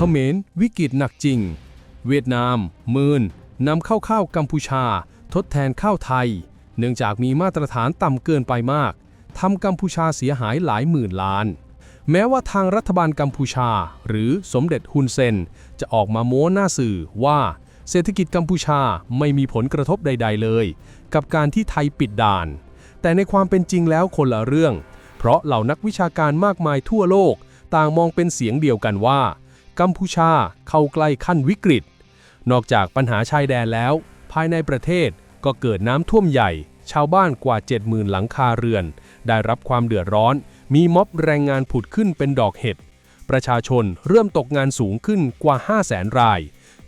เขมรวิกฤตหนักจริง เวียดนาม มื่นนำเข้าข้าวกัมพูชา ทดแทนข้าวไทย เนื่องจากมีมาตรฐานต่ำเกินไปมากทำกัมพูชาเสียหายหลายหมื่นล้าน แม้ว่าทางรัฐบาลกัมพูชา หรือสมเด็จฮุนเซน จะออกมาโม้หน้าสื่อว่าเศรษฐกิจกัมพูชาไม่มีผลกระทบใด ๆ เลย กับการที่ไทยปิดด่าน แต่ในความเป็นจริงแล้วคนละเรื่อง เพราะเหล่านักวิชาการมากมายทั่วโลก ต่างมองเป็นเสียงเดียวกันว่า กัมพูชาเข้าใกล้ขั้นวิกฤต นอกจากปัญหาชายแดนแล้ว ภายในประเทศก็เกิดน้ำท่วมใหญ่ ชาวบ้านกว่า 70,000 หลังคาเรือน ได้รับความเดือดร้อน มีม็อบแรงงานผุดขึ้นเป็นดอกเห็ด ประชาชนเริ่มตกงานสูงขึ้นกว่า 500,000 ราย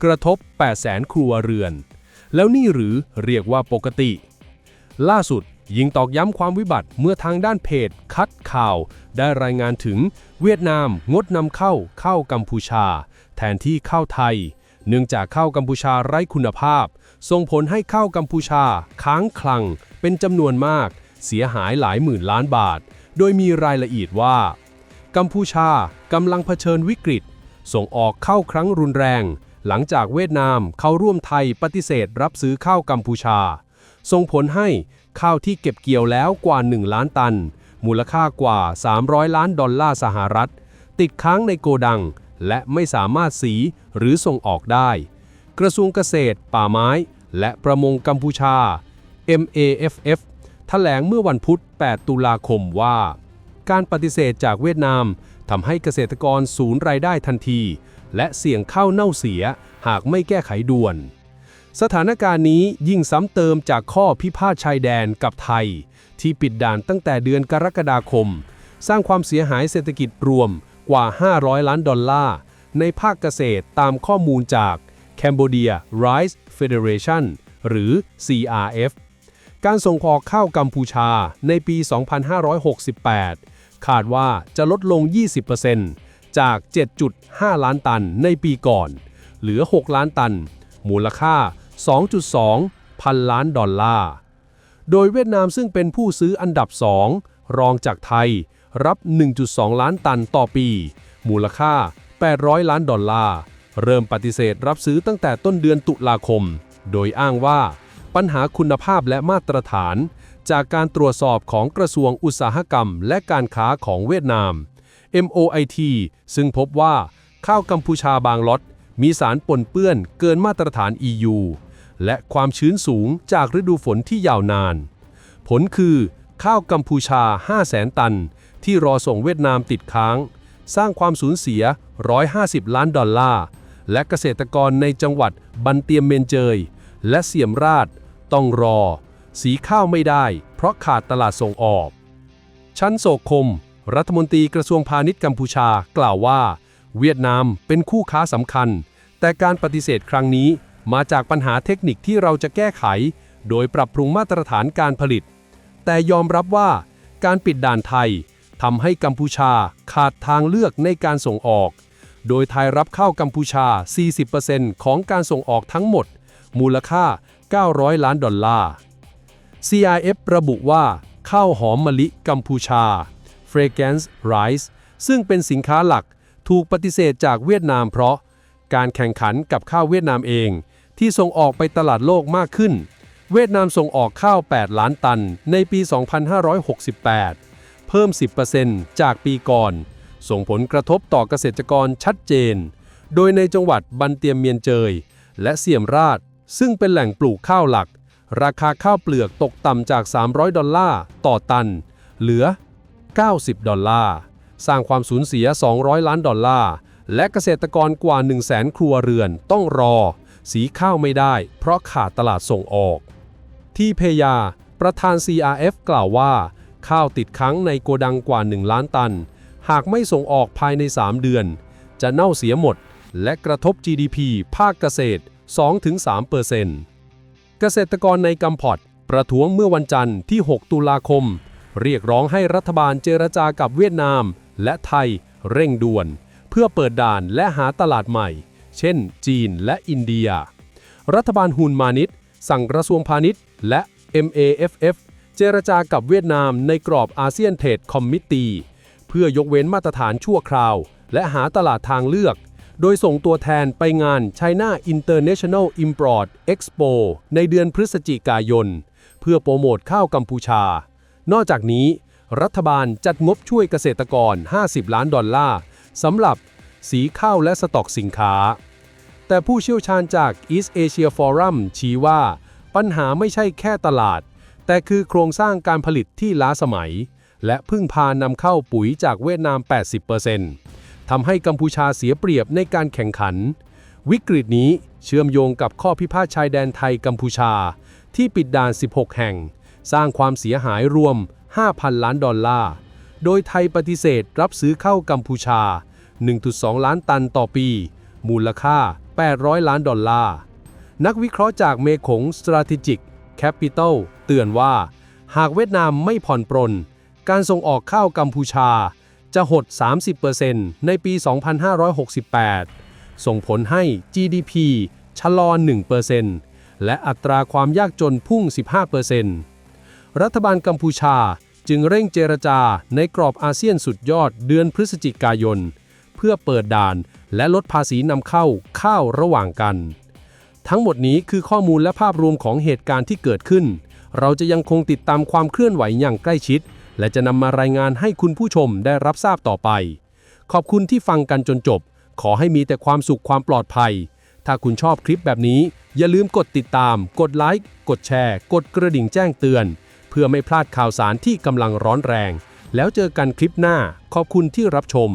กระทบ 800,000 ครัวเรือน แล้วนี่หรือเรียกว่าปกติ ล่าสุด ยิงตอกย้ำความวิบัติเมื่อทางด้านเพจ คัดข่าว ได้รายงานถึงเวียดนามงดนำเข้าเข้ากัมพูชา แทนที่เข้าไทย เนื่องจากข้าวกัมพูชาไร้คุณภาพ ส่งผลให้ข้าวกัมพูชา ค้างคลัง เป็นจำนวนมาก เสียหายหลายหมื่นล้านบาท โดยมีรายละเอียดว่า กัมพูชากำลังเผชิญวิกฤต ส่งออกเข้าครั้งรุนแรง หลังจากเวียดนามเข้าร่วมไทยปฏิเสธรับซื้อข้าวกัมพูชาส่งผลให้ ข้าวที่เก็บเกี่ยวแล้วกว่า 1 ล้านตัน มูลค่ากว่า 300 ล้านดอลลาร์สหรัฐ ติดค้างในโกดัง และไม่สามารถสีหรือส่งออกได้ กระทรวงเกษตร ป่าไม้ และประมงกัมพูชา MAFF แถลงเมื่อวันพุธ 8 ตุลาคมว่า การปฏิเสธจากเวียดนามทำให้เกษตรกรสูญรายได้ทันที และเสี่ยงข้าวเน่าเสียหากไม่แก้ไขด่วน สถานการณ์นี้ยิ่งซ้ำเติมจากข้อพิพาทชายแดนกับไทย ที่ปิดด่านตั้งแต่เดือนกรกฎาคม สร้างความเสียหายเศรษฐกิจรวมกว่า 500 ล้านดอลลาร์ ในภาคเกษตรตามข้อมูลจาก Cambodia Rice Federation หรือ CRF การส่งออกข้าวกัมพูชาในปี 2568 คาดว่าจะลดลง 20%จาก 7.5 ล้านตันในปีก่อน เหลือ 6 ล้านตัน มูลค่า 2.2 พันล้านดอลลาร์ โดยเวียดนามซึ่งเป็นผู้ซื้ออันดับ 2 รองจากไทย รับ 1.2 ล้านตันต่อปี มูลค่า 800 ล้านดอลลาร์ เริ่มปฏิเสธรับซื้อตั้งแต่ต้นเดือนตุลาคม โดยอ้างว่าปัญหาคุณภาพและมาตรฐาน จากการตรวจสอบของกระทรวงอุตสาหกรรม และการค้าของเวียดนาม MOIT ซึ่งพบว่าข้าวกัมพูชาบางล็อตมีสารปนเปื้อนเกินมาตรฐาน EU และความชื้นสูงจากฤดูฝนที่ยาวนาน ผลคือ ข้าวกัมพูชา 500,000 ตัน ที่รอส่งเวียดนามติดค้าง สร้างความสูญเสีย 150 ล้านดอลลาร์ และเกษตรกรในจังหวัดบันเตียมเมนเจย และเสียมราช ต้องรอ สีข้าวไม่ได้ เพราะขาดตลาดส่งออก ชั้นโศกคม รัฐมนตรีกระทรวงพาณิชย์กัมพูชากล่าวว่า เวียดนามเป็นคู่ค้าสำคัญ แต่การปฏิเสธครั้งนี้ มาจากปัญหาเทคนิคที่เราจะแก้ไข โดยปรับปรุงมาตรฐานการผลิต แต่ยอมรับว่าการปิดด่านไทยทำให้กัมพูชาขาดทางเลือกในการส่งออก โดยไทยรับเข้ากัมพูชา 40%ของการส่งออกทั้งหมด มูลค่า 900 ล้านดอลลาร์ CIF ระบุว่า ข้าวหอมมะลิกัมพูชา Fragrance Rice ซึ่งเป็นสินค้าหลักถูกปฏิเสธจากเวียดนามเพราะ การแข่งขันกับข้าวเวียดนามเอง ที่ส่งออกไปตลาดโลกมากขึ้น เวียดนามส่งออกข้าว 8 ล้านตันในปี 2568 เพิ่ม 10%จากปีก่อน ส่งผลกระทบต่อเกษตรกรชัดเจน โดยในจังหวัดบันเตียมเมียนเจย และเสียมราช ซึ่งเป็นแหล่งปลูกข้าวหลัก ราคาข้าวเปลือกตกต่ำจาก 300 ดอลลาร์ต่อตัน เหลือ 90 ดอลลาร์สร้างความสูญเสีย 200 ล้านดอลลาร์ และเกษตรกรกว่า 1 0 0 0 0แสนครัวเรือนต้องรอ สีข้าวไม่ได้ เพราะขาดตลาดส่งออก ที่เพยา ประธาน CRF กล่าวว่า ข้าวติดค้างในโกดังกว่า 1 ล้านตัน หากไม่ส่งออกภายใน 3 เดือน จะเน่าเสียหมด และกระทบ GDP ภาคเกษตร 2-3%เซ็นต์เกษตรกรในกัมพอตประท้วงเมื่อวันจันทร์ที่ 6 ตุลาคม เรียกร้องให้รัฐบาลเจรจากับเวียดนาม และไทยเร่งด่วน เพื่อเปิดด่านและหาตลาดใหม่ เช่น จีนและอินเดีย รัฐบาลฮุนมานิตสั่งกระทรวงพาณิชย์และ MAFF เจรจากับเวียดนามในกรอบอาเซียนเทรดคอมมิตตีเพื่อยกเว้นมาตรฐานชั่วคราว และหาตลาดทางเลือก โดยส่งตัวแทนไปงาน China International Import Expo ในเดือนพฤศจิกายน เพื่อโปรโมทข้าวกัมพูชา นอกจากนี้ รัฐบาลจัดงบช่วยเกษตรกร 50 ล้านดอลลาร์สำหรับสีข้าวและสต็อกสินค้า แต่ผู้เชี่ยวชาญจาก East Asia Forum ชี้ว่า ปัญหาไม่ใช่แค่ตลาด แต่คือโครงสร้างการผลิตที่ล้าสมัย และพึ่งพานำเข้าปุ๋ยจากเวียดนาม 80%ทำให้กัมพูชาเสียเปรียบในการแข่งขัน วิกฤตนี้เชื่อมโยงกับข้อพิพาทชายแดนไทยกัมพูชา ที่ปิดด่าน 16 แห่ง สร้างความเสียหายรวม 5,000 ล้านดอลลาร์ โดยไทยปฏิเสธรับซื้อเข้ากัมพูชา 1.2 ล้านตันต่อปี มูลค่า 800 ล้านดอลลาร์ นักวิเคราะห์จากเมขง Strategic Capital เตือนว่า หากเวียดนามไม่ผ่อนปรน การส่งออกข้าวกัมพูชา จะหด 30%ในปี 2568 ส่งผลให้ GDP ชะลอ 1%และอัตราความยากจนพุ่ง 15%รัฐบาลกัมพูชาจึงเร่งเจรจาในกรอบอาเซียนสุดยอดเดือนพฤศจิกายน เพื่อเปิดด่าน และลดภาษีนำเข้าข้าวระหว่างกัน ทั้งหมดนี้คือข้อมูลและภาพรวมของเหตุการณ์ที่เกิดขึ้น เราจะยังคงติดตามความเคลื่อนไหวอย่างใกล้ชิด และจะนำมารายงานให้คุณผู้ชมได้รับทราบต่อไป ขอบคุณที่ฟังกันจนจบ ขอให้มีแต่ความสุขความปลอดภัย ถ้าคุณชอบคลิปแบบนี้ อย่าลืมกดติดตาม กดไลค์กดแชร์ กดกระดิ่งแจ้งเตือน เพื่อไม่พลาดข่าวสารที่กำลังร้อนแรง แล้วเจอกันคลิปหน้า ขอบคุณที่รับชม